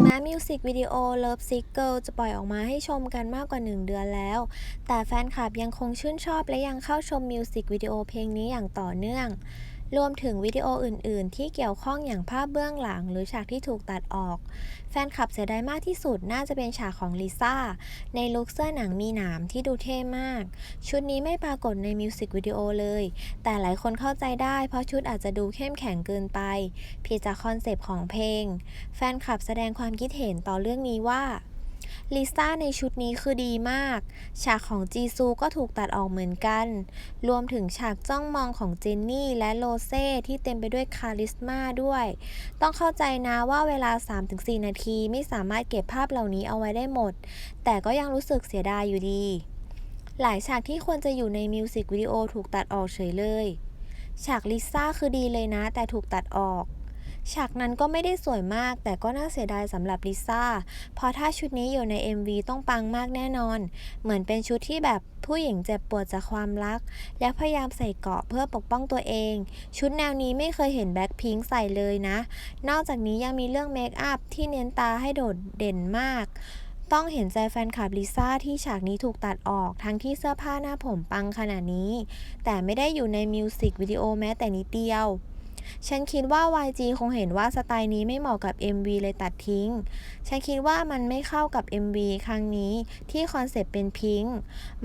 แมิวสิกวิดีโอ Love Sick Girl จะปล่อยออกมาให้ชมกันมากกว่า 1 เดือนแล้ว แต่แฟนคลับยังคงชื่นชอบและยังเข้าชมมิวสิกวิดีโอเพลงนี้อย่างต่อเนื่อง รวมถึงวิดีโออื่น ๆ ที่เกี่ยวข้องอย่างภาพเบื้องหลัง หรือฉากที่ถูกตัดออก แฟนคลับเสียดายมากที่สุดน่าจะเป็นฉากของลิซ่า ในลุคเสื้อหนังมีหนามที่ดูเท่มาก ชุดนี้ไม่ปรากฏในมิวสิกวิดีโอเลย แต่หลายคนเข้าใจได้ เพราะชุดอาจจะดูเข้มแข็งเกินไป ผิดจากคอนเซปต์ของเพลง แฟนคลับแสดงความคิดเห็นต่อเรื่องนี้ว่า ลิซ่าในชุดนี้คือดีมาก ฉากของจีซูก็ถูกตัดออกเหมือนกัน รวมถึงฉากจ้องมองของเจนนี่และโรเซ่ที่เต็มไปด้วยคาริสมาด้วย ต้องเข้าใจนะว่าเวลา 3-4 นาทีไม่สามารถเก็บภาพเหล่านี้เอาไว้ได้หมด แต่ก็ยังรู้สึกเสียดายอยู่ดี หลายฉากที่ควรจะอยู่ในมิวสิกวิดีโอถูกตัดออกเฉยเลย ฉากลิซ่าคือดีเลยนะ แต่ถูกตัดออก ฉากนั้นก็ไม่ได้สวยมาก แต่ก็น่าเสียดายสำหรับลิซ่า เพราะถ้าชุดนี้อยู่ใน MV ต้องปังมากแน่นอน เหมือนเป็นชุดที่แบบผู้หญิงเจ็บปวดจากความรัก และพยายามใส่เกราะเพื่อปกป้องตัวเอง ชุดแนวนี้ไม่เคยเห็นแบ็คพิงค์ใส่เลยนะ นอกจากนี้ยังมีเรื่องเมคอัพที่เน้นตาให้โดดเด่นมากต้องเห็นใจแฟนคลับลิซ่าที่ฉากนี้ถูกตัดออกทั้งที่เสื้อผ้าหน้าผมปังขนาดนี้ แต่ไม่ได้อยู่ในมิวสิกวิดีโอแม้แต่นิดเดียว ฉันคิดว่า YG คงเห็นว่าสไตล์นี้ไม่เหมาะกับ MV เลยตัดทิ้ง ฉันคิดว่ามันไม่เข้ากับ MV ครั้งนี้ที่คอนเซปต์เป็นพิงค์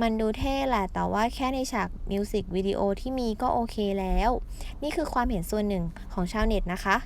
มันดูเท่แหละ แต่ว่าแค่ในฉากมิวสิกวิดีโอที่มีก็โอเคแล้ว นี่คือความเห็นส่วนหนึ่งของชาวเน็ตนะคะ